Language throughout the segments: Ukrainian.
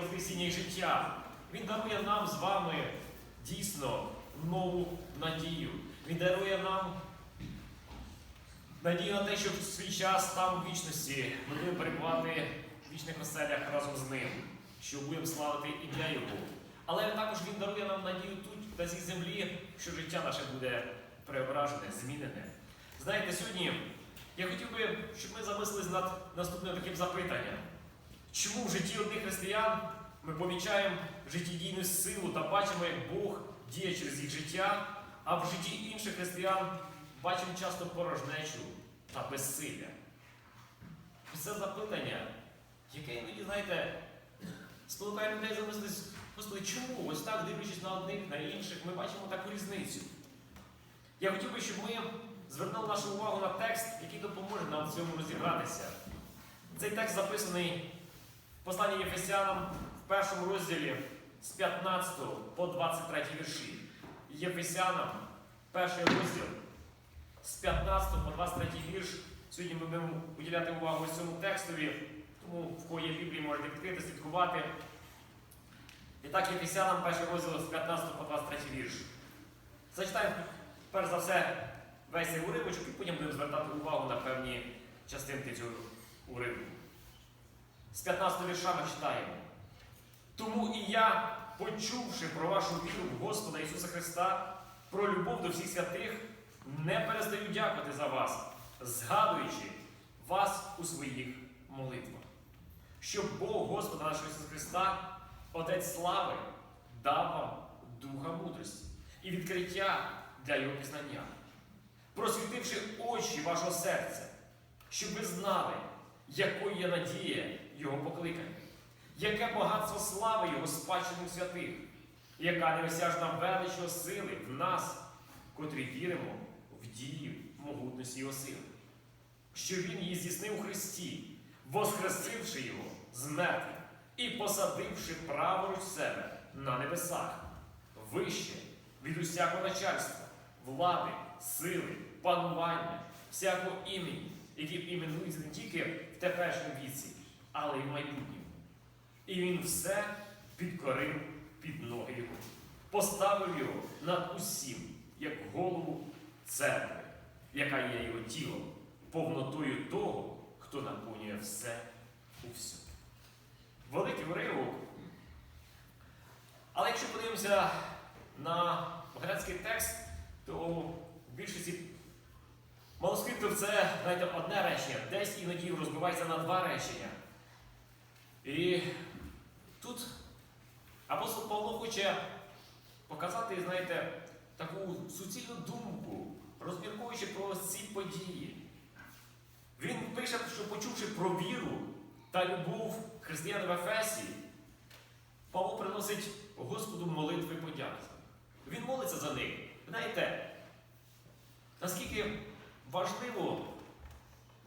Воскресіння і життя. Він дарує нам з вами дійсно нову надію. Він дарує нам надію на те, що в свій час там в вічності ми будемо перебувати в вічних оселях разом з ним, що будемо славити ім'я Його. Але також Він дарує нам надію тут, на цій землі, що життя наше буде преображене, змінене. Знаєте, сьогодні я хотів би, щоб ми замислились над наступним таким запитанням. Чому в житті одних християн ми помічаємо життєдійну силу та бачимо, як Бог діє через їх життя, а в житті інших християн бачимо часто порожнечу та безсилля? Це запитання, яке іноді, знаєте, спонукає людей замислитись, Господи, чому? Ось так, дивлячись на одних, на інших, ми бачимо таку різницю. Я хотів би, щоб ми звернули нашу увагу на текст, який допоможе нам в цьому розібратися. Цей текст записаний в посланні Єфесянам в першому розділі з 15 по 23 вірші. Єфесянам, перший розділ з 15 по 23 вірш. Сьогодні ми будемо уділяти увагу цьому текстові, тому в кого є Біблії, можете відкрити, слідкувати. І так, Єфесянам, перший розділ з 15 по 23 вірш. Зачитаємо, перш за все, весь цей уривочок і потім будемо звертати увагу на певні частинки цього уривку. З 15 вірша ми читаємо. Тому і я, почувши про вашу віру в Господа Ісуса Христа, про любов до всіх святих, не перестаю дякувати за вас, згадуючи вас у своїх молитвах. Щоб Бог Господа нашого Ісуса Христа, Отець слави, дав вам духа мудрості і відкриття для Його пізнання, просвітивши очі вашого серця, щоб ви знали, якою є надія Його покликання, яке багатство слави Його спадщини у святих, яка неосяжна велич Його сили в нас, котрі віримо в дію могутності Його сили, що Він її здійснив у Христі, воскресивши Його з мертвих і посадивши праворуч себе на небесах, вище від усякого начальства, влади, сили, панування, всякого імені, які іменуються не тільки в теперішньому віці, але й майбутньому. І він все підкорив під ноги його, поставив його над усім, як голову церкви, яка є його тілом, повнотою того, хто наповнює все у всьому. Великий уривок. Але якщо подивимося на грецький текст, то в більшості манускриптів це знаєте, одне речення, десь іноді розбивається на два речення. І тут апостол Павло хоче показати, знаєте, таку суцільну думку, розмірковуючи про ці події. Він пише, що почувши про віру та любов християн в Ефесі, Павло приносить Господу молитви подяки. Він молиться за них. Знаєте, наскільки важливо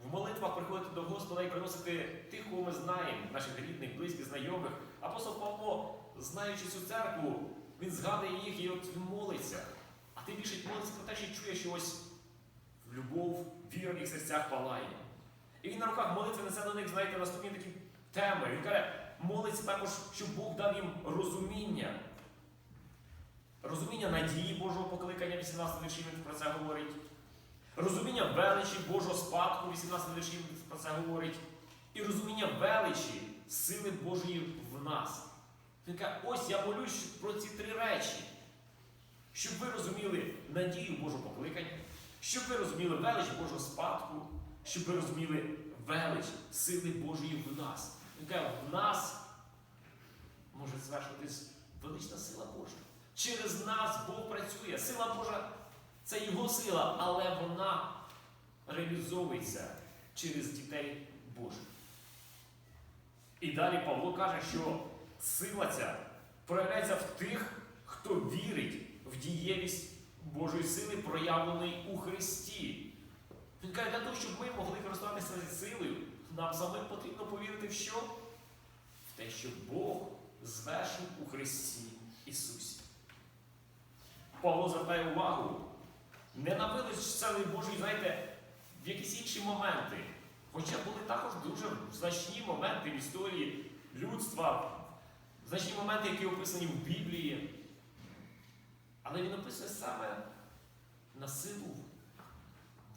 в молитвах приходити до Господа і приносити тих, кого ми знаємо, наших рідних, близьких, знайомих. Апостол Павло, знаючи цю церкву, він згадує їх і от молиться. А ти більше молиться про те, що чує, що ось любов, віра в їх серцях палає. І він на руках молитви несе до них, знаєте, наступні такі теми. Він каже, молиться також, щоб Бог дав їм розуміння. Розуміння надії Божого покликання, 18 віршів він про це говорить. Розуміння величі Божого спадку, 18 віршів про це говорить. І розуміння величі сили Божої в нас. Він каже, ось я молюсь про ці три речі. Щоб ви розуміли надію Божого покликання, щоб ви розуміли велич Божого спадку, щоб ви розуміли велич сили Божої в нас. Він каже, в нас може звершуватись велична сила Божа. Через нас Бог працює. Сила Божа це Його сила, але вона реалізовується через дітей Божих. І далі Павло каже, що сила ця проявляється в тих, хто вірить в дієвість Божої сили, проявленої у Христі. Він каже, для того, щоб ми могли користуватися силою, нам самим потрібно повірити в що? В те, що Бог звершив у Христі Ісусі. Павло звертає увагу не на сили Божої, знаєте, в якісь інші моменти. Хоча були також дуже значні моменти в історії людства, значні моменти, які описані в Біблії. Але він описує саме на силу,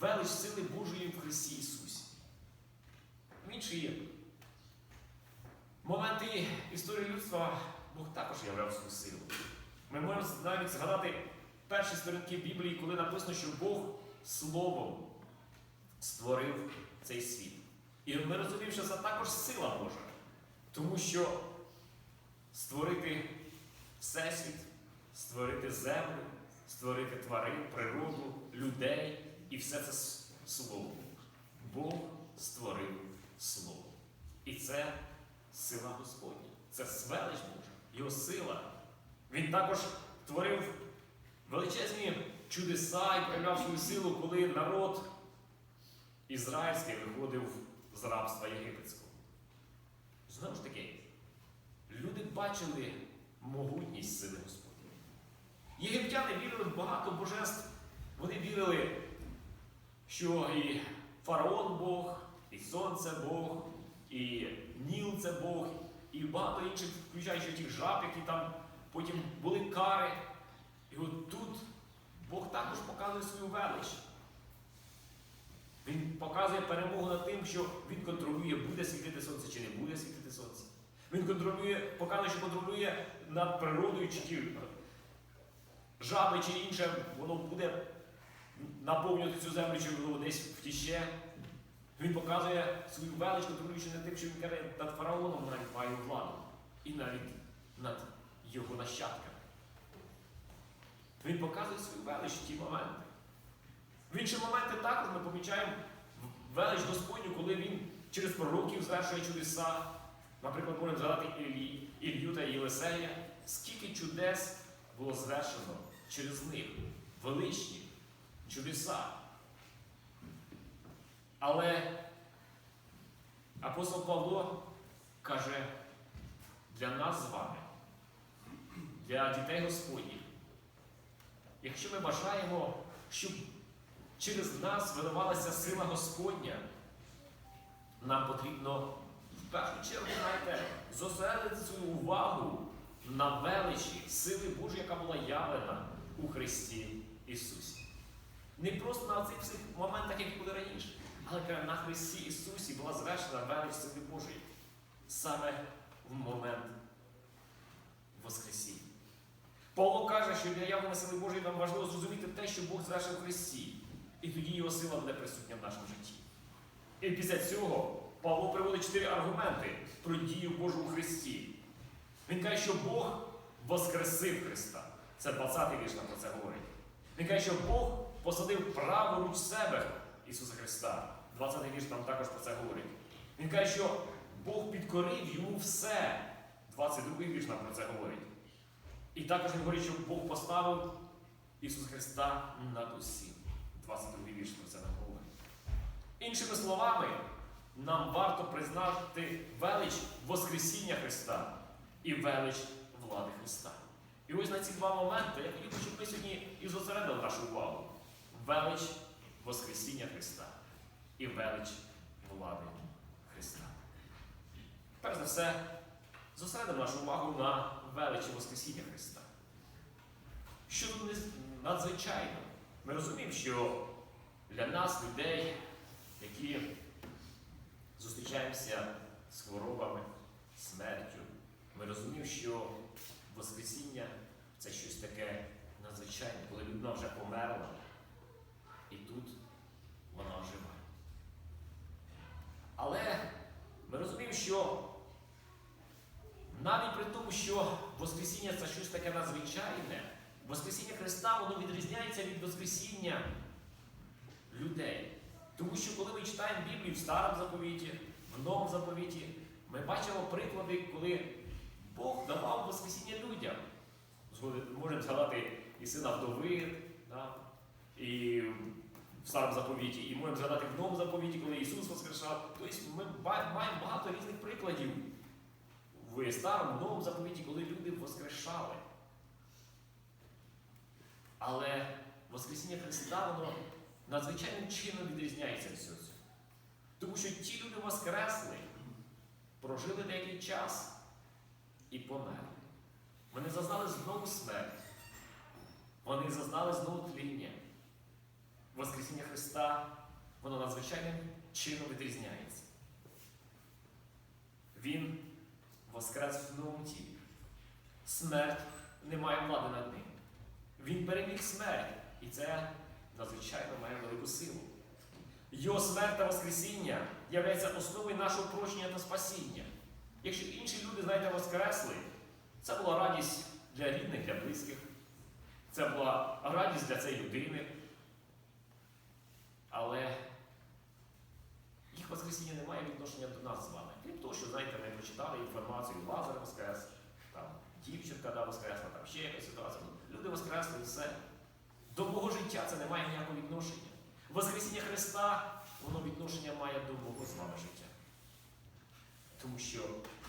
велич сили Божої в Христі Ісусі. В інші моменти історії людства Бог також являв свою силу. Ми можемо навіть згадати перші сторінки Біблії, коли написано, що Бог Словом створив цей світ. І ми розуміємо, що це також сила Божа. Тому що створити Всесвіт, створити землю, створити тварин, природу, людей і все це слово. Бог створив слово. І це сила Господня. Це велич Божа, його сила. Він також творив величезні чудеса і проявляв свою силу, коли народ ізраїльський виходив з рабства єгипетського. Знову ж таки, люди бачили могутність сили Господні. Єгиптяни вірили в багато божеств. Вони вірили, що і фараон Бог, і сонце Бог, і Ніл це Бог, і багато інших, включаючи тих жаб, які там потім були кари. І от тут Бог також показує свою велич. Він показує перемогу над тим, що він контролює, буде світити сонце чи не буде світити сонце. Він контролює, показує, що контролює над природою, чи ті жаби чи інше, воно буде наповнювати цю землю, чи воно десь втіще. Він показує свою велич, контролюючи над тим, що він каже, над фараоном навіть має владу. І навіть над його нащадками. Він показує свою велич в ті моменти. В інші моменти також ми помічаємо велич Господню, коли він через пророків звершує чудеса. Наприклад, можемо згадати Іллі, Ілью та Єлисея. Скільки чудес було звершено через них. Величні чудеса. Але апостол Павло каже, для нас з вами, для дітей Господніх, якщо ми бажаємо, щоб через нас виливалася сила Господня, нам потрібно в першу чергу, знаєте, зосередити свою увагу на величі сили Божої, яка була явлена у Христі Ісусі. Не просто на цих всіх моментах, які були раніше, але на Христі Ісусі була звершена велич сили Божої саме в момент Воскресіння. Павло каже, що для явлення сили Божої нам важливо зрозуміти те, що Бог звершив в Христі. І тоді його сила буде присутня в нашому житті. І після цього Павло приводить чотири аргументи про дію Божу у Христі. Він каже, що Бог воскресив Христа. Це 20-й вірш нам про це говорить. Він каже, що Бог посадив праворуч себе Ісуса Христа. 20-й вірш нам також про це говорить. Він каже, що Бог підкорив йому все. 22-й вірш нам про це говорить. І також він говорить, що Бог поставив Ісуса Христа над усім. 22 вірш про це нам говорить. Іншими словами, нам варто признати велич Воскресіння Христа і велич влади Христа. І ось на ці два моменти я хотів, щоб ми сьогодні і зосередили нашу увагу. Велич Воскресіння Христа і велич влади Христа. Перш за все, зосередимо нашу увагу на величі Воскресіння Христа. Що тут надзвичайно? Ми розуміємо, що для нас, людей, які зустрічаємося з хворобами, смертю, ми розуміємо, що Воскресіння це щось таке надзвичайне, коли людина вже померла, і тут вона оживає. Але ми розуміємо, що навіть при тому, що Воскресіння це щось таке надзвичайне, Воскресіння Христа воно відрізняється від Воскресіння людей. Тому що коли ми читаємо Біблію в Старому заповіті, в Новому заповіті, ми бачимо приклади, коли Бог давав Воскресіння людям. Можемо згадати і сина вдови, да? і в Старому заповіті, і можемо згадати в Новому заповіті, коли Ісус воскрешав. Тобто ми маємо багато різних прикладів в старому, новому заповіті, коли люди воскрешали. Але Воскресіння Христа, воно надзвичайним чином відрізняється від цього. Тому що ті люди воскресли, прожили деякий час і померли. Вони зазнали знову смерть. Вони зазнали знову тління. Воскресіння Христа, воно надзвичайним чином відрізняється. Він воскрес в новому тілі. Смерть не має влади над ним. Він переміг смерть, і це надзвичайно має велику силу. Його смерть та Воскресіння являється основою нашого прощення та спасіння. Якщо інші люди, знаєте, воскресли, це була радість для рідних, для близьких. Це була радість для цієї людини. Але їх Воскресіння не має відношення до нас з вами. Крім того, що, знаєте, ми прочитали інформацію, Лазар воскрес, там дівчинка да, воскресла, там ще якась ситуація. Ну, Люди воскресли все. До мого життя це не має ніякого відношення. Воскресіння Христа, воно відношення має до мого з вами життя. Тому що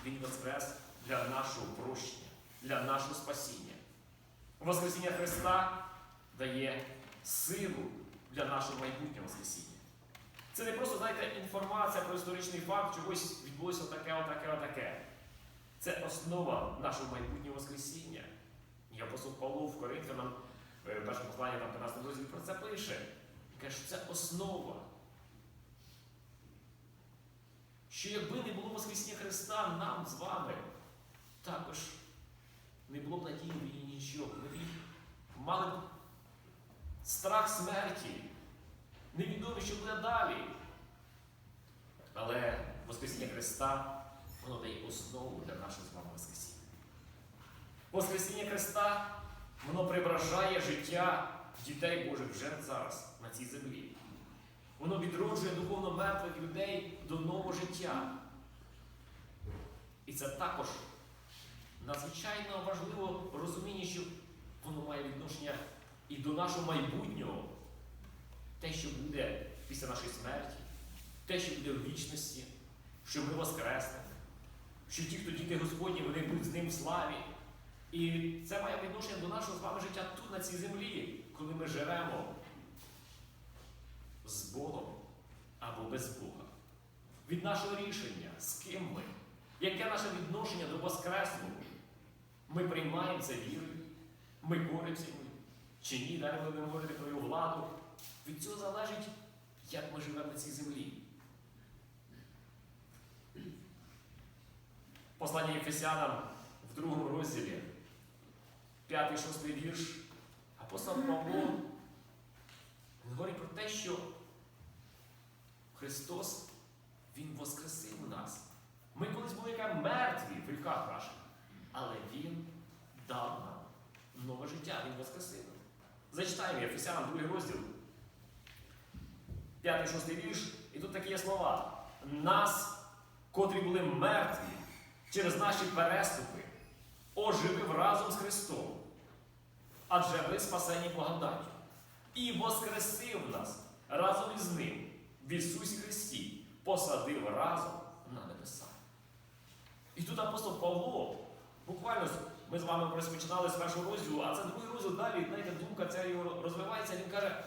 Він воскрес для нашого прощення, для нашого спасіння. Воскресіння Христа дає силу для нашого майбутнього Воскресіння. Це не просто, знаєте, інформація про історичний факт, чогось відбулося таке, отаке, отаке. Це основа нашого майбутнього Воскресіння. І апостол Павло в Коринфянам, в першому посланні там 15 розділі про це пише. Він каже, що це основа. Що якби не було Воскресіння Христа, нам з вами також не було б надії в нічого. Ми мали б страх смерті. Невідомо, що буде далі. Але Воскресіння Христа, воно дає основу для нашого з вами Воскресіння. Воскресіння Христа, воно преображає життя дітей Божих вже зараз на цій землі. Воно відроджує духовно мертвих людей до нового життя. І це також надзвичайно важливо розуміння, що воно має відношення і до нашого майбутнього. Те, що буде після нашої смерті, те, що буде в вічності, що ми воскреснемо, що ті, хто діти Господні, вони будуть з ним в славі. І це має відношення до нашого з вами життя тут, на цій землі, коли ми живемо з Богом або без Бога. Від нашого рішення, з ким ми, яке наше відношення до Воскреслого. Ми приймаємо це вірою, ми боремося йому, чи ні, далі будемо говорити про його владу. Від цього залежить, як ми живемо на цій землі. Послання Єфесянам в другому розділі, 5-6 вірш, апостол Павло говорить про те, що Христос Він воскресив нас. Ми колись були як мертві в гріхах наших, але Він дав нам нове життя, Він воскресив. Зачитаємо Єфесянам другий розділ. 5-6 вірш, і тут такі є слова. Нас, котрі були мертві через наші переступи, оживив разом з Христом. Адже ви спасені благодаттю. І воскресив нас разом із Ним в Ісусі Христі, посадив разом на небеса. І тут апостол Павло, буквально ми з вами розпочинали з першого розділу, а це другий розділ далі, знаєте, думка ця його розвивається, він каже,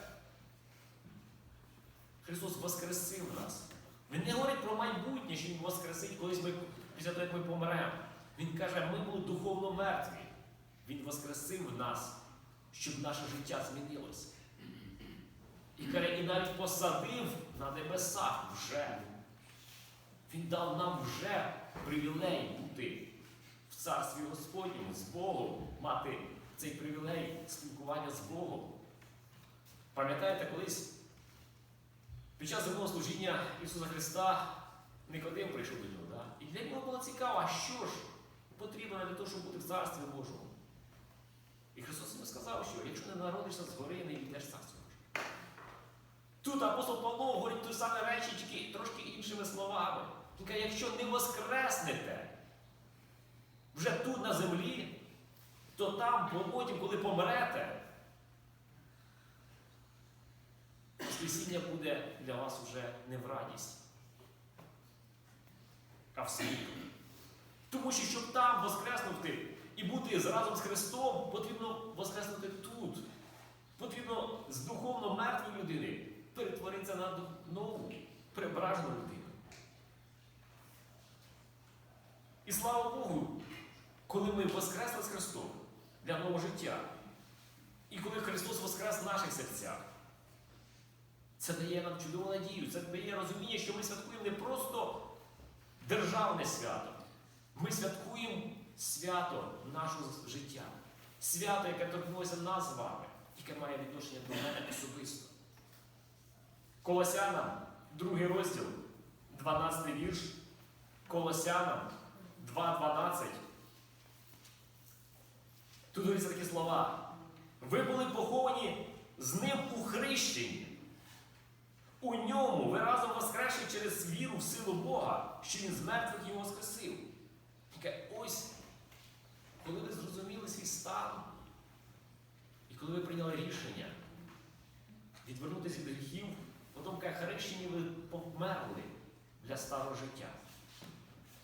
Христос воскресив нас. Він не говорить про майбутнє, що Він воскресить, колись ми, після того, як ми помремо. Він каже, ми були духовно мертві. Він воскресив нас, щоб наше життя змінилося. І каже, і навіть посадив на небесах вже. Він дав нам вже привілей бути в царстві Господньому з Богом, мати цей привілей спілкування з Богом. Пам'ятаєте, колись під час земного служіння Ісуса Христа Никодим прийшов до нього. Да? І для нього було цікаво, що ж потрібно для того, щоб бути в Царстві Божому. І Христос йому сказав, що якщо не народишся згори, не війдеш в Царство Боже. Тут апостол Павло говорить ті самі речі, тільки трошки іншими словами. Він якщо не воскреснете вже тут на землі, то там, потім, коли помрете, Воскресіння буде для вас уже не в радість, а в світ. Тому що щоб там воскреснути і бути разом з Христом, потрібно воскреснути тут. Потрібно з духовно мертвої людини перетворитися на нову, прибражну людину. І слава Богу, коли ми воскресли з Христом для нового життя, і коли Христос воскрес в наших серцях це дає нам чудову надію, це дає розуміння, що ми святкуємо не просто державне свято. Ми святкуємо свято нашого життя. Свято, яке торкнулося нас з вами, яке має відношення до мене особисто. Колосянам, другий розділ, 12 вірш. Колосянам 2.12. Тут говоряться такі слова. Ви були поховані з ним у хрещенні. У ньому ви разом воскресши через віру в силу Бога, що Він з мертвих його воскресив. Таке ось, коли ви зрозуміли свій стан, і коли ви прийняли рішення відвернутися від гріхів, потім каже, хрещені ви померли для старого життя.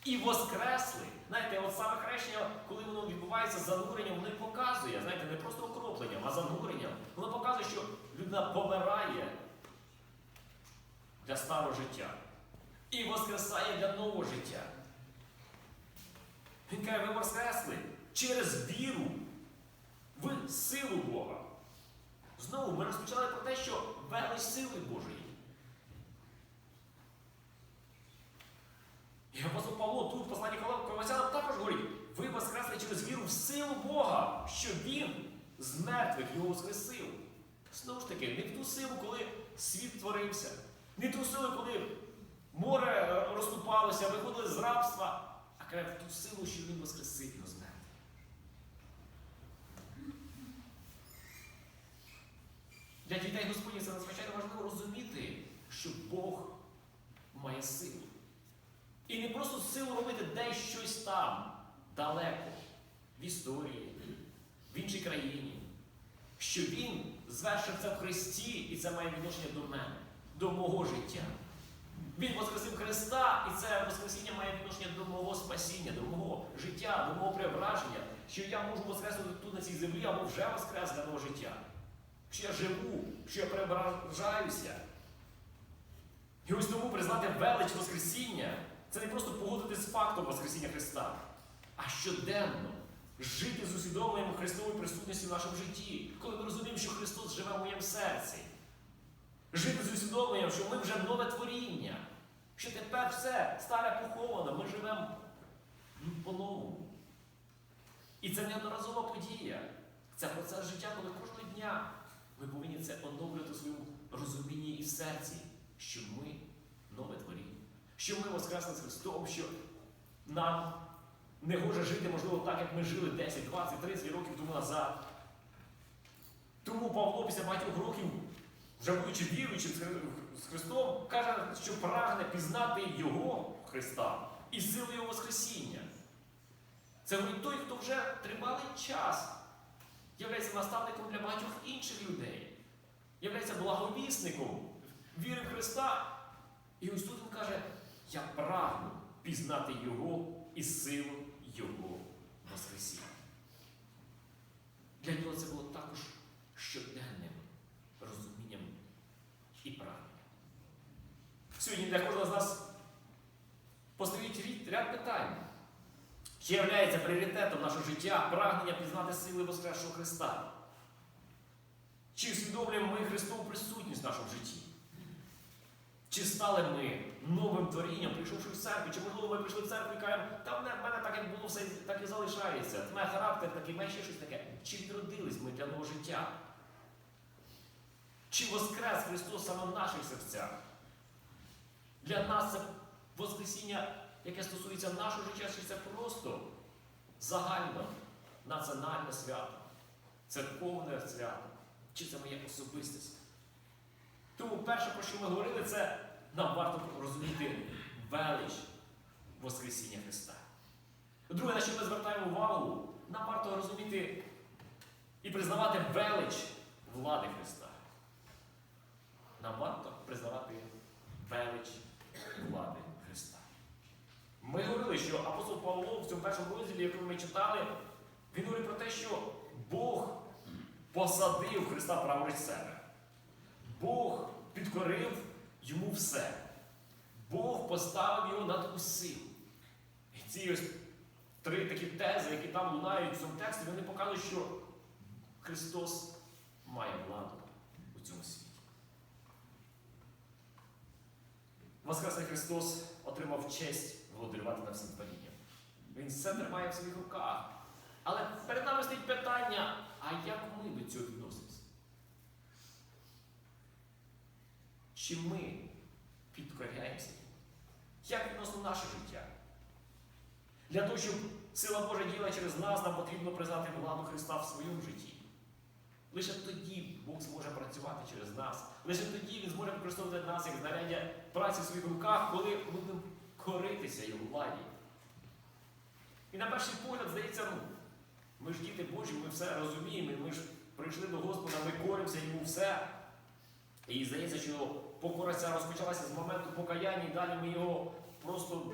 І воскресли. Знаєте, от саме хрещення, коли воно відбувається зануренням, воно показує, знаєте, не просто окропленням, а зануренням. Воно показує, що людина помирає для старого життя і воскресає для нового життя. Він каже, ви воскресли через віру в силу Бога. Знову ми розпочали про те, що велич сили Божої. І апостол Павло тут в посланні Колосянам також говорить, ви воскресли через віру в силу Бога, що Він з мертвих його воскресив. Знову ж таки, не в ту силу, коли світ творився, не силу, коли море розступалося, виходили з рабства, а каже в ту силу, що він воскресив його з. Для дітей Господні це надзвичайно важливо розуміти, що Бог має силу. І не просто силу робити десь щось там, далеко, в історії, в іншій країні. Що Він звершив це в Христі, і це має відношення до мене, до мого життя. Він воскресив Христа, і це Воскресіння має відношення до мого спасіння, до мого життя, до мого преображення, що я можу воскреснути тут на цій землі, або вже воскрес для мого життя. Що я живу, що я преображаюся. І ось тому признати велич Воскресіння це не просто погодитись з фактом Воскресіння Христа, а щоденно жити з усвідомленням Христової присутності в нашому житті, коли ми розуміємо, що Христос живе в моєму серці. Жити з усвідомленням, що ми вже нове творіння, що тепер все старе поховано, ми живемо ну, по-новому. І це неодноразова подія. Це процес життя, коли кожного дня ми повинні це оновлювати у своєму розумінні і в серці, що ми нове творіння, що ми воскресли з Христом, що нам не гоже жити, можливо, так, як ми жили 10, 20, 30 років тому назад. Тому Павло після багатьох років, вже будучи віруючим з Христом, каже, що прагне пізнати Його Христа і силу Його Воскресіння. Це той, хто вже тривалий час являється наставником для багатьох інших людей, являється благовісником віри в Христа. І ось тут він каже, я прагну пізнати Його і силу Його Воскресіння. Для нього це було також щоденним Сьогодні для кожного з нас постають ряд- питань. Чи являється пріоритетом нашого життя прагнення пізнати сили Воскресшого Христа? Чи усвідомлюємо ми Христову присутність в нашому житті? Чи стали ми новим творінням, прийшовши в церкву? Чи можливо ми прийшли в церкву і кажемо, та в мене так як було, все так і залишається. Це має характер такий, має ще щось таке. Чи відродились ми для нового життя? Чи воскрес Христос саме в наших серцях? Для нас це Воскресіння, яке стосується нашого життя, чи це просто загально національне свято, церковне свято, чи це моє особисте свято? Тому перше, про що ми говорили, це нам варто розуміти велич Воскресіння Христа. Друге, на що ми звертаємо увагу, нам варто розуміти і признавати велич влади Христа. Нам варто признавати велич влади Христа. Ми говорили, що апостол Павло в цьому першому розділі, якому ми читали, він говорить про те, що Бог посадив Христа праворуч себе. Бог підкорив йому все. Бог поставив його над усім. І ці ось три такі тези, які там лунають в цьому тексті, вони показують, що Христос має владу у цьому світі. Воскресний Христос отримав честь володарювати над всім творінням. Він все тримає в своїх руках. Але перед нами стоїть питання, а як ми до цього відносимося? Чи ми підкоряємося? Як відносно наше життя? Для того, щоб сила Божа діла через нас, нам потрібно признати владу Христа в своєму житті. Лише тоді Бог зможе працювати через нас. Лише тоді Він зможе використовувати нас як знаряддя праці в своїх руках, коли будемо коритися Його владі. І на перший погляд здається, ну, ми ж діти Божі, ми все розуміємо, ми ж прийшли до Господа, ми коримося йому все. І здається, що покора розпочалася з моменту покаяння, і далі ми його просто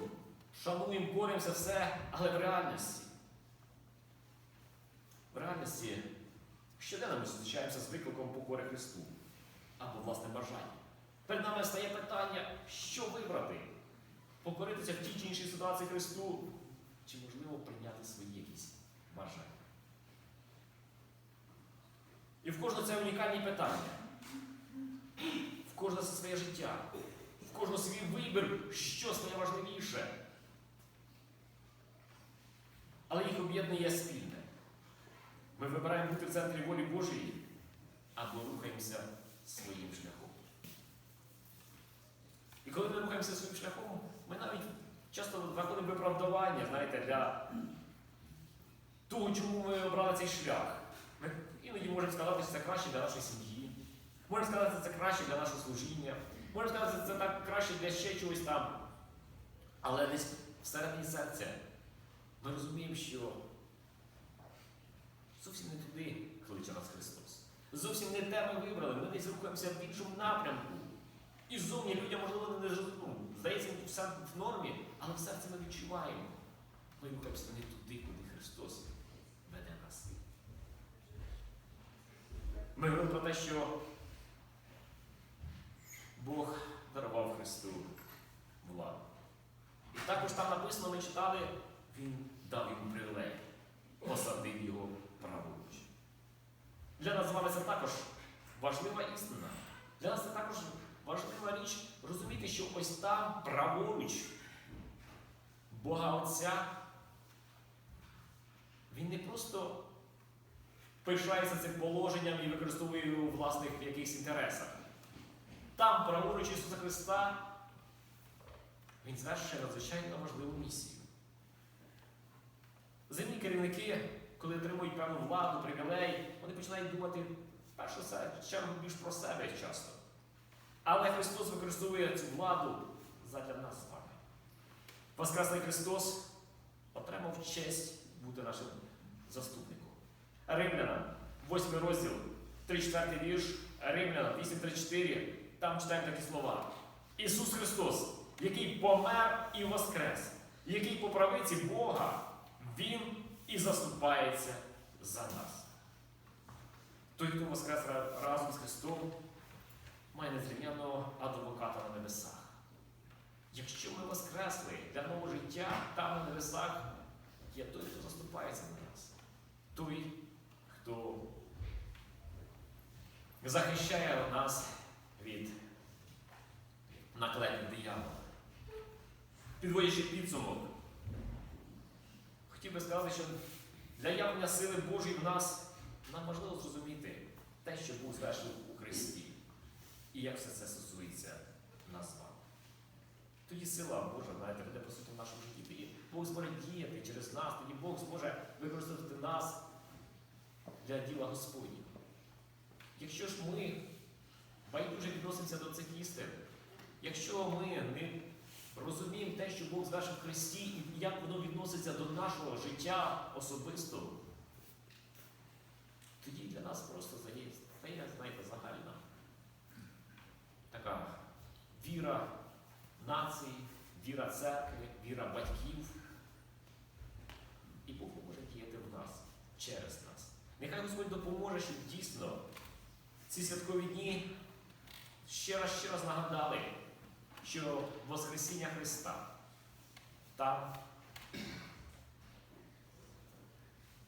шануємо, коримося, все, але в реальності. В реальності щоденно ми зустрічаємося з викликом покори Христу або власне бажання. Перед нами стає питання, що вибрати? Покоритися в тій чи іншій ситуації Христу, чи можливо прийняти свої якісь бажання? І в кожного це унікальні питання. В кожного це своє життя, в кожного свій вибір, що стає важливіше. Але їх об'єднує спільне. Ми вибираємо бути в центрі волі Божої або рухаємося своїм шляхом. І коли ми рухаємося своїм шляхом, ми навіть часто знаходимо виправдування, знаєте, для того, чому ми обрали цей шлях. Ми іноді можемо сказати, що це краще для нашої сім'ї. Можемо сказати, що це краще для нашого служіння. Можемо сказати, що це так краще для ще чогось там. Але десь всередині серця ми розуміємо, що зовсім не туди кличе нас Христос. Зовсім не те ми вибрали, ми десь рухаємося в іншому напрямку. І зовні людям, можливо, не ну, здається, все в нормі, але в серці ми відчуваємо. Ми рухаємося не туди, куди Христос веде нас. Ми говоримо про те, що Бог дарував Христу владу. І також там написано, ми читали, Він дав йому привілей, посадив його. Для нас з вами це також важлива істина. Для нас це також важлива річ розуміти, що ось там праворуч Бога Отця, Він не просто пишається цим положенням і використовує його у власних якихось інтересах. Там, праворуч Ісуса Христа, Він звершує надзвичайно важливу місію. Земні керівники, коли отримують певну владу, привілей, вони починають думати в першу чергу більш про себе часто. Але Христос використовує цю владу задля нас з вами. Воскресний Христос отримав честь бути нашим заступником. Римляна, 8 розділ, 3-4 вірш, Римляна, 8.34, там читаємо такі слова. Ісус Христос, який помер і воскрес, який по правиці Бога, Він і заступається за нас. Той, хто воскрес разом з Христом, має незрівняного адвоката на небесах. Якщо ми воскресли для нового життя там на небесах, є той, хто заступається за нас. Той, хто захищає нас від наклепів диявола. Підводячи підсумок, хотів би сказати, що для явлення сили Божої в нас нам важливо зрозуміти те, що Бог звершив у Христі. І як все це стосується нас з вами. Тоді сила Божа, знаєте, буде по суті в нашому житті. Тоді Бог зможе діяти через нас, тоді Бог зможе використати нас для діла Господнього. Якщо ж ми байдуже відносимося до цих істин, якщо ми не розуміємо те, що Бог звершив в Христі, і як воно відноситься до нашого життя особистого, тоді для нас просто стає, знаєте, загальна така віра нації, віра церкви, віра батьків. І Бог може діяти в нас через нас. Нехай Господь допоможе, щоб дійсно ці святкові дні ще раз ще раз нагадали, що Воскресіння Христа там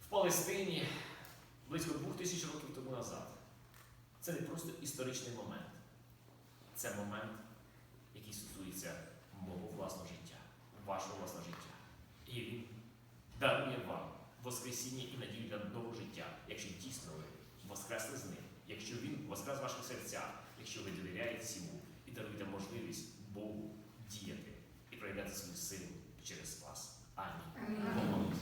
в Палестині близько двох тисяч років тому назад. Це не просто історичний момент. Це момент, який стосується мого власного життя, вашого власного життя. І він дарує вам Воскресіння і надію для нового життя, якщо дійсно ви воскресли з ним, якщо він воскрес в ваших серцях, якщо ви довіряєте йому і даруєте можливість Богу діяти і проявляти свою силу через вас. Амінь. Амінь.